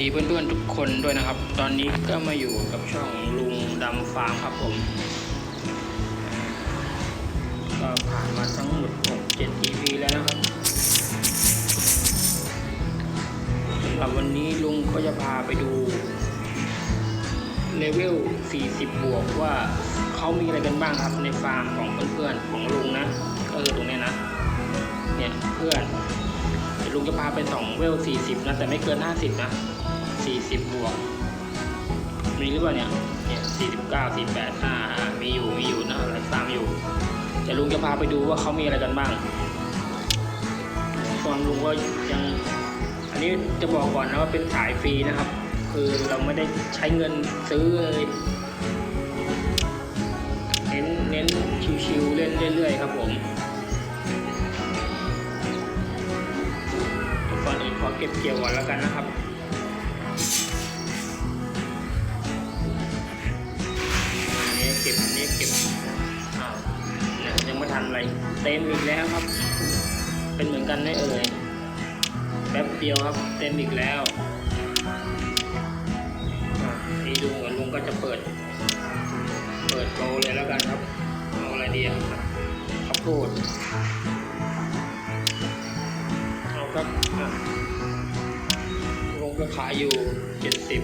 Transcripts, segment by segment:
ดีเพื่อนๆทุกคนด้วยนะครับ ตอนนี้ก็มาอยู่กับช่องลุงดำฟาร์มครับผมก็ผ่านมาทั้งหมด6-7 EP แล้วนะครับสำหรับวันนี้ลุงก็จะพาไปดูเลเวล 40 บวกว่าเขามีอะไรกันบ้างครับในฟาร์มของเพื่อนๆของลุงนะก็คือตรงนี้นะ เนี่ยเพื่อนลุงจะพาไปสองเวล 40 นะ แต่ไม่เกิน 50 นะ 40บบวก มีหรือเปล่าเนี่ย เนี่ย49 48อ่าอ่ามีอยู่ มีอยู่นะอะไรตามอยู่ แต่ลุงจะพาไปดูว่าเขามีอะไรกันบ้างตอนลุงก็ยัง อันนี้จะบอกก่อนนะว่าเป็นสายฟรีนะครับ คือเราไม่ได้ใช้เงินซื้อเลยเน้นเน้นชิวๆเล่นเรื่อยๆครับผมก่อนอื่นขอเก็บเกี่ยวก่อนแล้วกันนะครับ อะไรเต็มอีกแล้วครับ เป็นเหมือนกันไหมเอ่ยแป๊บเดียวครับ เต็มอีกแล้วนี่ลุงกับลุงก็จะเปิด เปิดโกเลยแล้วกันครับเอาอะไรดีอะข้าวโพดเอาครับอะลงก็ขายอยู่เจ็ดสิบ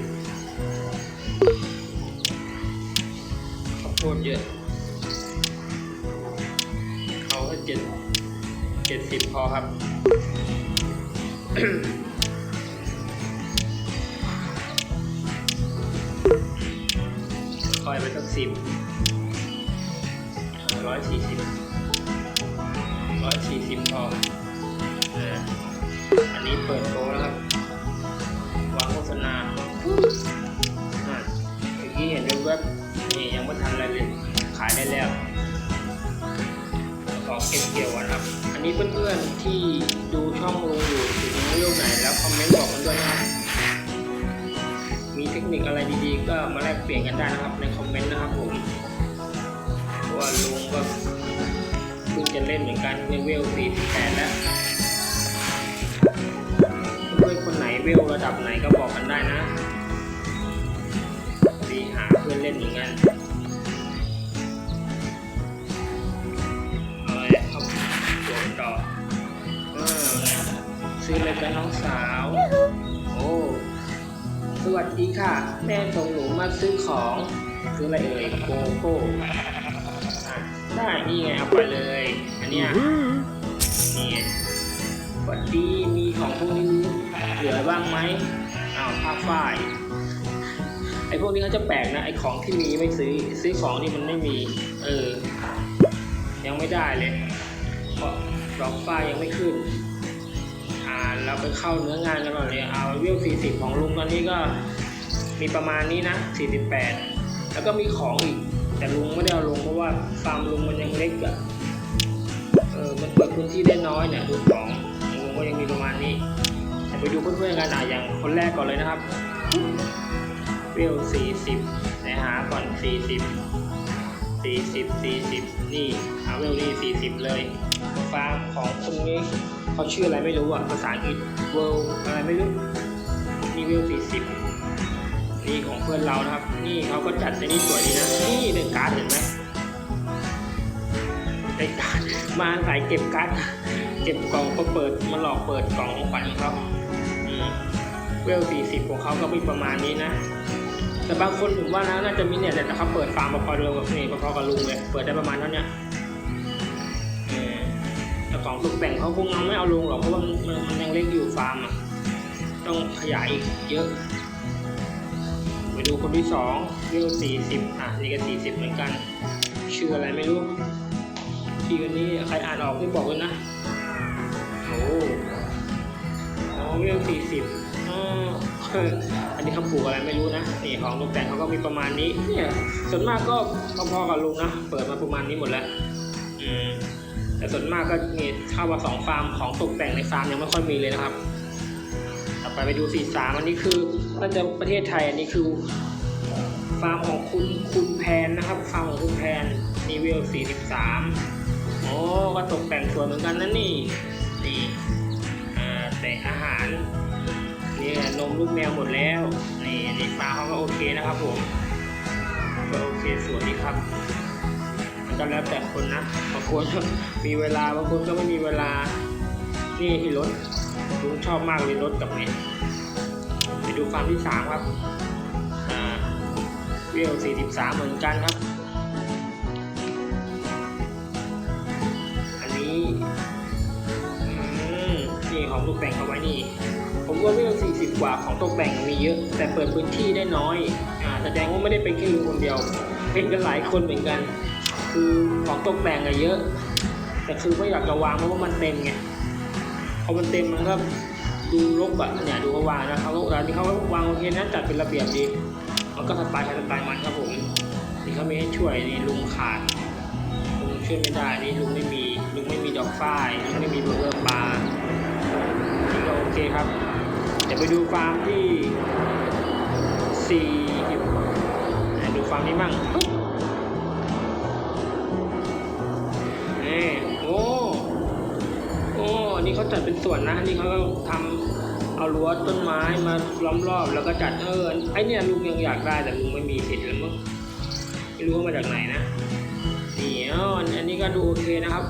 ข้าวโพดเยอะ สิบพอครับ คอยไปสักสิบร้อยสี่สิบร้อยสี่สิบพออันนี้เปิดโปรแล้วครับ วางโฆษณาเมื่อกี้เห็นเว็บนี่ยังไม่ทันอะไรเลย ขายได้แล้วขอเก็บเกี่ยวก่อนครับอันนี้เพื่อนๆที่ดูช่องลุงอยู่ถึงเรื่องไหนแล้วคอมเมนต์บอกกันด้วยนะครับ มีเทคนิคอะไรดีๆ ก็มาแลกเปลี่ยนกันได้นะครับในคอมเมนต์นะครับผมว่าลุงก็เพิ่งจะเล่นเหมือนกันในเวล 48 แล้วเพื่อนคนไหนเวลระดับไหนก็บอกกันได้นะดีหาเพื่อนเล่นเหมือนกัน ซื้ออะไรกันน้องสาว โอ้ สวัสดีค่ะ แม่ส่งหนูมาซื้อของ ซื้ออะไรเอ่ยโกโก้อะได้นี่ไงเอาไปเลย อันเนี้ยนี่ไงสวัสดีมีของพวกนี้เหลือบ้างไหมอ้าวผ้าฝ้ายไอ้พวกนี้เขาจะแปลกนะไอ้ของที่มีไม่ซื้อซื้อของที่มันไม่มี เออ ยังไม่ได้เลยเพราะดอกฝ้ายยังไม่ขึ้นอ่า เราไปเข้าเนื้องานกันก่อนเลยเอาวิว40 ของลุงตอนนี้ก็มีประมาณนี้นะ 48 แล้วก็มีของอีก แต่ลุงไม่ได้เอาลงเพราะว่าฟาร์มลุงมันยังเล็กอะเออมันเปิดพื้นที่ได้น้อยเนี่ยดูของลุงก็ยังมีประมาณนี้แต่ไปดูเพื่อนๆกันอะอย่างคนแรกก่อนเลยนะครับเวลสี่สิบนะหาก่อนสี่สิบสี่สิบสี่สิบนี่หาเวลนี่สี่สิบเลย ฟาร์มของคนนี้ เขาชื่ออะไรไม่รู้อะภาษาอังกฤษเวลอะไรไม่รู้นี่เวลสี่สิบนี่ของเพื่อนเรานะครับ นี่เขาก็จัดในนี่สวยดีนะ นี่หนึ่งการ์ดเห็นไหมไอ้การ์ดมาสายเก็บการ์ดเก็บกล่องก็เปิดมาหลอกเปิดกล่องของขวัญของเขาเวลสี่สิบของเขาก็มีประมาณนี้นะ แต่บางคนผมว่านะน่าจะมีเนี่ยแต่เขาเปิดฟาร์มพอเดียวกับนี่พอๆกับลุงเลย เปิดได้ประมาณเท่าเนี้ย แต่องตกแต่งเขาคงยังไม่เอาลงหรอกเพราะว่ามันมันยังเล็กอยู่ฟาร์มอะต้องขยายอีกเยอะไปดูคนที่สองเวลสี่สิบอะนี่ก็สี่สิบเหมือนกัน ชื่ออะไรไม่รู้พี่คนนี้ใครอ่านออกที่บอกเลยนะโอ้อ๋อเวลสี่สิบอันนี้เขาปลูกอะไรไม่รู้นะนี่ของตกแต่งเขาก็มีประมาณนี้เนี่ยส่วนมากก็พอๆกับลุงนะ เปิดมาประมาณนี้หมดแล้ว อืม แต่ส่วนมากก็มีเข้ามาสองฟาร์มของตกแต่งในฟาร์มยังไม่ค่อยมีเลยนะครับ ต่อไปไปดูสี่สามอันนี้คือน่าจะประเทศไทยอันนี้คือ ฟาร์มของคุณคุณแพนนะครับ ฟาร์มของคุณแพนนีเวล43โอ้ก็ตกแต่งสวยเหมือนกันนะนี่นี่แต่อาหารนี่นมลูกแมวหมดแล้วนี่นี่ปลาเขาก็โอเคนะครับผมก็โอเคสวยดีครับ ก็แล้วแต่คนนะบางคนก็มีเวลาบางคนก็ไม่มีเวลานี่ที่รถลุงชอบมากเลยรถกับเนี่ไปดูฟาร์มที่สามครับอ่าเวลสี่สิบสามเหมือนกันครับ อันนี้อืมนี่ของตกแต่งเอาไว้นี่ผมว่าเวลสี่สิบกว่าของตกแต่งมีเยอะ แต่เปิดพื้นที่ได้น้อยอ่าแสดงว่าไม่ได้เป็นแค่ลุงคนเดียว เป็นกันหลายคนเหมือนกัน คือของตกแต่งอะเยอะ แต่คือไม่อยากจะวางเพราะว่ามันเต็มไงพอมันเต็มมันก็ดูรกอะเนี่ยดูเขาวางนะเขาร้านนี้เขาวางโอเคนะจัดเป็นระเบียบดีมันก็สไตล์ใครสไตล์มันครับผมนี่เขามีให้ช่วยนี่ลุงขาดลุงช่วยไม่ได้นี่ลุงไม่มีลุงไม่มีดอกฝ้ายลุงไม่มีเบอร์เกอร์ปลานี่ก็โอเคครับเดี๋ยวไปดูฟาร์มที่สี่ไหนดูฟาร์มนี้มั่ง โอ้ โอ้ นี่เขาจัดเป็นส่วนนะ นี่เขาก็ทำเอารั้วต้นไม้มาล้อมรอบแล้วก็จัดเออไอเนี่ยลุงยังอยากได้แต่ลุงไม่มีสิทธิ์แล้วมั้งไม่รู้ว่ามาจากไหนนะนี่อ๋ออันนี้ก็ดูโอเคนะครับ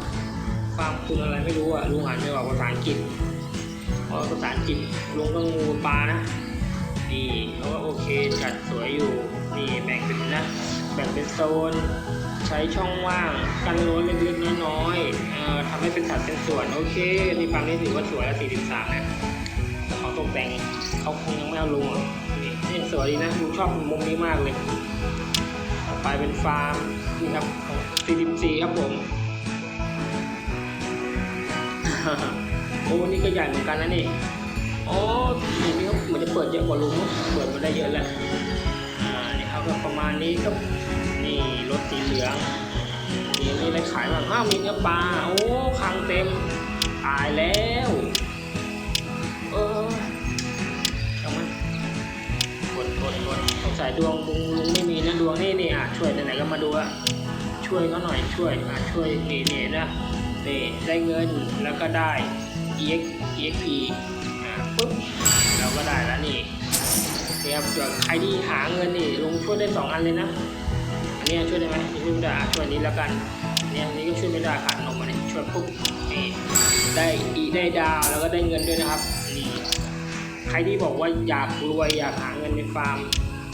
ฟาร์มคุณอะไรไม่รู้อะลุงอ่านไม่ออกภาษาอังกฤษเพราะภาษาอังกฤษลุงก็งูปลานะนี่เขาก็โอเคจัดสวยอยู่นี่แบ่งเป็นนะแบ่งเป็นโซน ใช้ช่องว่างกันรั้วเล็กๆน้อยๆทำให้เป็นสัดเป็นส่วน โอเคนี่ฟังนี่ถือว่าสวยแล้ว43นะแต่เขาตกแต่งเขาคงยังไม่เอาลงอะนี่สวยดีนะลุงชอบมุมนี้มากเลย ต่อไปเป็นฟาร์มนี่ครับ44ครับผมโอ้นี่ก็ใหญ่เหมือนกันนะนี่โอ้นี่นี่เขาเหมือนจะเปิดเยอะกว่าลุงเนอะเปิดมาได้เยอะแหละอ่านี่เขาก็ประมาณนี้ก็ นี่รถสีเหลืองนี่มีอะไรขายบ้างอ้าวมีเนื้อปลาโอ้คังเต็มตายแล้วเออเอามันกดกดกดสงสัยดวงลุงลุงไม่มีนะดวงนี่นี่อะช่วยไหนๆก็มาดูอะช่วยเขาหน่อยช่วยอะช่วยนี่นี่นะนี่ได้เงินแล้วก็ได้ ex exp อะปุ๊บเราก็ได้แล้วนี่นี่ครับส่วนใครที่หาเงินนี่ลุงช่วยได้สองอันเลยนะ นนี้ช่วยได้ไหมช่วยไม่ได้ช่วยนี้แล้วกันอันนี้อันนี้ก็ช่วยไม่ได้ขาดนมมาเนี่ยช่วยปุ๊บนี่ได้อีได้ดาวแล้วก็ได้เงินด้วยนะครับนี่ใครที่บอกว่าอยากรวยอยากหาเงินในฟาร์ม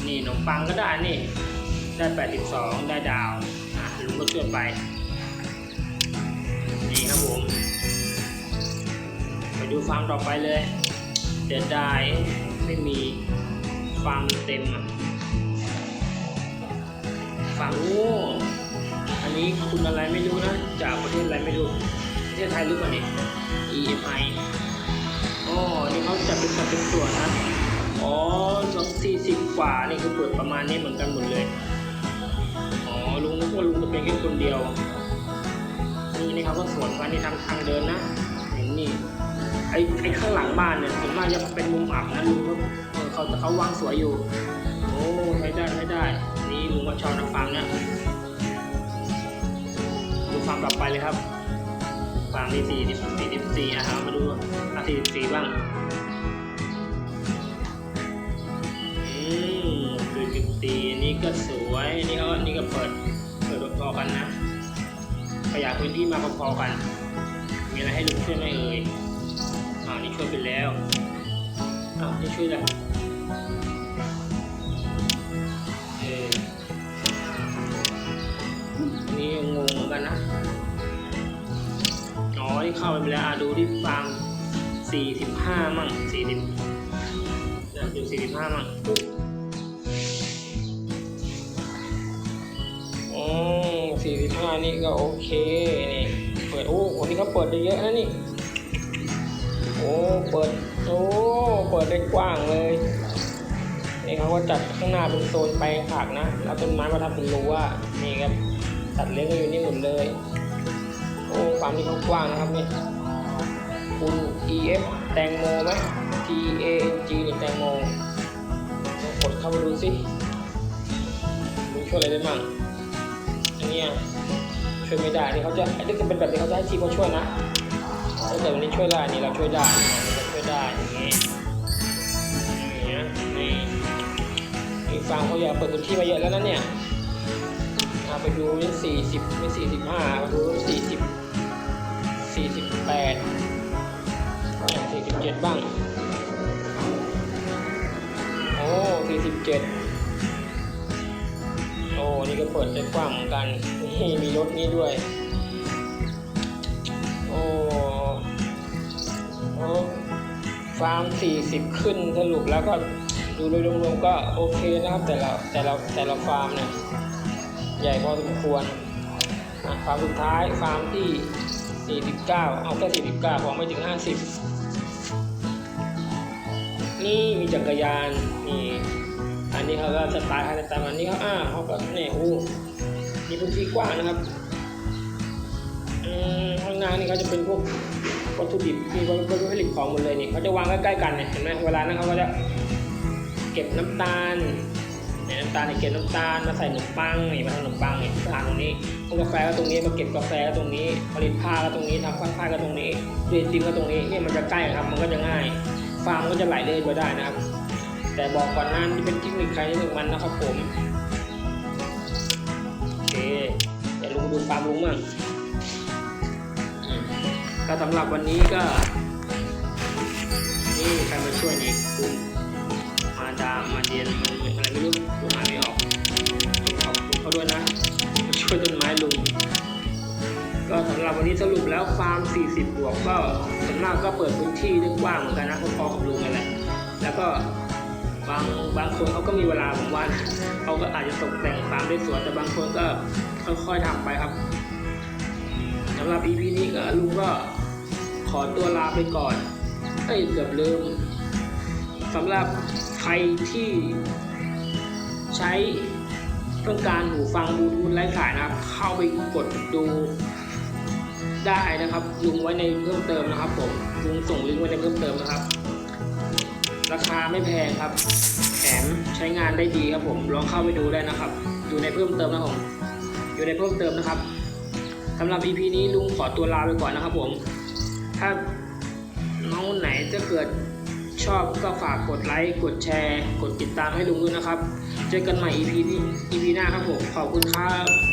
นี่ขนมปังก็ได้นี่ได้ 82 ได้ดาวอะลุงก็ช่วยไปนี่ครับผมไปดูฟาร์มต่อไปเลยเดี๋ยวได้ไม่มีฟาร์มเต็มอะ ฝั่งโอ้อันนี้คุณอะไรไม่รู้นะ จากประเทศอะไรไม่รู้ประเทศไทยหรือเปล่าเนี่ย EMI อ๋อนี่เขาจัดเป็นสัดเป็นส่วนนะ อ๋อสองสี่สิบกว่านี่คือเปิดประมาณนี้เหมือนกันหมดเลย อ๋อ ลุงนึกว่าลุงจะเป็นแค่คนเดียว นี่นี่เขาก็สวนไว้ในทางทางเดินนะ เห็นนี่ ไอ้ไอ้ข้างหลังบ้านเนี่ยส่วนมากจะเป็นมุมอับนะลุงเขาเออเขาเขาวางสวยอยู่ โอ้ใช้ได้ใช้ได้ ลุงก็ชอบนะฟาร์มเนี่ยดูฟาร์มต่อไปเลยครับฟาร์มที่สี่สิบสี่สิบสี่อะครับมาดูอะสี่สิบสี่บ้างอืมสี่สิบสี่นี่ก็สวยนี่เขานี่ก็เปิดเปิดพอๆกันนะขยายพื้นที่มาพอๆกัน มีอะไรให้ลุงช่วยไหมเอ่ยอ่านี่ช่วยไปแล้วอ้านี่ช่วยแล้ว ไปแล้วอะดูที่ฟาร์มสี่สิบห้ามั่งสี่สิบนะดูสี่สิบห้ามั่งปุ๊บโอ้สี่สิบห้านี่ก็โอเค นี่ เปิด โอ้คนนี้เขาเปิดได้เยอะนะนี่ โอ้ เปิด โอ้ เปิดได้กว้างเลย นี่เขาก็จัดข้างหน้าเป็นโซนแปลงผักนะ แล้วต้นไม้มาทำเป็นรั้วนี่ครับ ตัดเลี้ยงกันอยู่นี่หมดเลย โอ้ฟามนี้เขากว้างนะครับนี่คุณ EF แตงโมไหม T A N G นี่แตงโมลองกดเข้าไปดูสิดูช่วยอะไรได้บ้างอันนี้ช่วยไม่ได้นี่เขาจะอันนี้ก็เป็นแบบนี้เขาจะให้ทีมเขาช่วยนะถ้าเกิดวันนี้ช่วยได้นี่เราช่วยได้เราช่วยได้อย่างนี้ฟาร์มเขาอยากเปิดพื้นที่มาเยอะแล้วนะเนี่ยเอาไปดูนี่สี่สิบไม่สี่สิบห้าไปดูสี่สิบ แปดสี่สิบเจ็ดบ้าง โอ้สี่สิบเจ็ดโอ้นี่ก็เปิดได้กว้างเหมือนกันนี่มีรถนี้ด้วย โอ้โอ้ฟาร์มสี่สิบขึ้นสรุปแล้วก็ดูโดยรวมๆก็โอเคนะครับแต่ละแต่ละแต่ละฟาร์มเนี่ยใหญ่พอสมควรฟาร์มสุดท้ายฟาร์มที่ 49 เอาแค่ 49พอไม่ถึง 50 นี่มีจักรยานนี่อันนี้เขาก็สไตล์เขาสไตล์อันนี้เขาอ่าเขาก็เนี่ยโอ้มีพื้นที่กว้างนะครับอืมข้างหน้านี่เขาจะเป็นพวกวัตถุดิบมีวัตถุดิบของหมดเลยนี่เขาจะวางใกล้ๆกันเนี่ยเห็นไหมเวลานั้นเขาก็จะเก็บน้ำตาลำตาลเนี่ยเก็บน้ำตาลมาใส่ขนมปังนี่มาทำขนมปังนี่ทานตรงนี้พวกกาแฟก็ตรงนี้มาเก็บกาแฟก็ตรงนี้ผลิตผ้าก็ตรงนี้ทำผ้าก็ตรงนี้ผลิตติมก็ตรงนี้เนี่ยมันจะใกล้ครับมันก็จะง่าย ฟาร์มก็จะไหลเลื่อนไปได้นะครับ แต่บอกก่อนหน้านี่เป็นเทคนิคใครเทคนิคมันนะครับผมโอเคเดี๋ยวลุงดูฟาร์มลุงมั่งก็สำหรับวันนี้ก็ นี่ใครมาช่วยนี่คุณ ด้วยนะมาช่วยต้นไม้ลุง ก็สำหรับวันนี้สรุปแล้วฟาร์ม 40 บวกก็ส่วนมากก็เปิดพื้นที่ได้กว้างเหมือนกันนะพอๆกับลุงนั่นแหละแล้วก็บางบางคนเขาก็มีเวลาผมว่านเขาก็อาจจะตกแต่งฟาร์มได้สวยแต่บางคนก็ค่อยๆทำไปครับสำหรับ EP นี้ก็ลุงก็ขอตัวลาไปก่อนเอ้ยเกือบลืมสำหรับใครที่ใช้ ต้องการหูฟังบลูทูธไร้สายนะครับ เข้าไปกดดูได้นะครับลุงไว้ในเพิ่มเติมนะครับผมลุงส่งลิงก์ไว้ในเพิ่มเติมนะครับ ราคาไม่แพงครับแถมใช้งานได้ดีครับผมลองเข้าไปดูได้นะครับ อยู่ในเพิ่มเติมนะครับผมอยู่ในเพิ่มเติมนะครับสำหรับ EP นี้ลุงขอตัวลาไปก่อนนะครับผม ถ้าน้องคนไหนจะเกิดชอบก็ฝากกดไลค์กดแชร์ กดติดตามให้ลุงด้วยนะครับ เจอกันใหม่ EP นี้ EP หน้าครับผม ขอบคุณครับ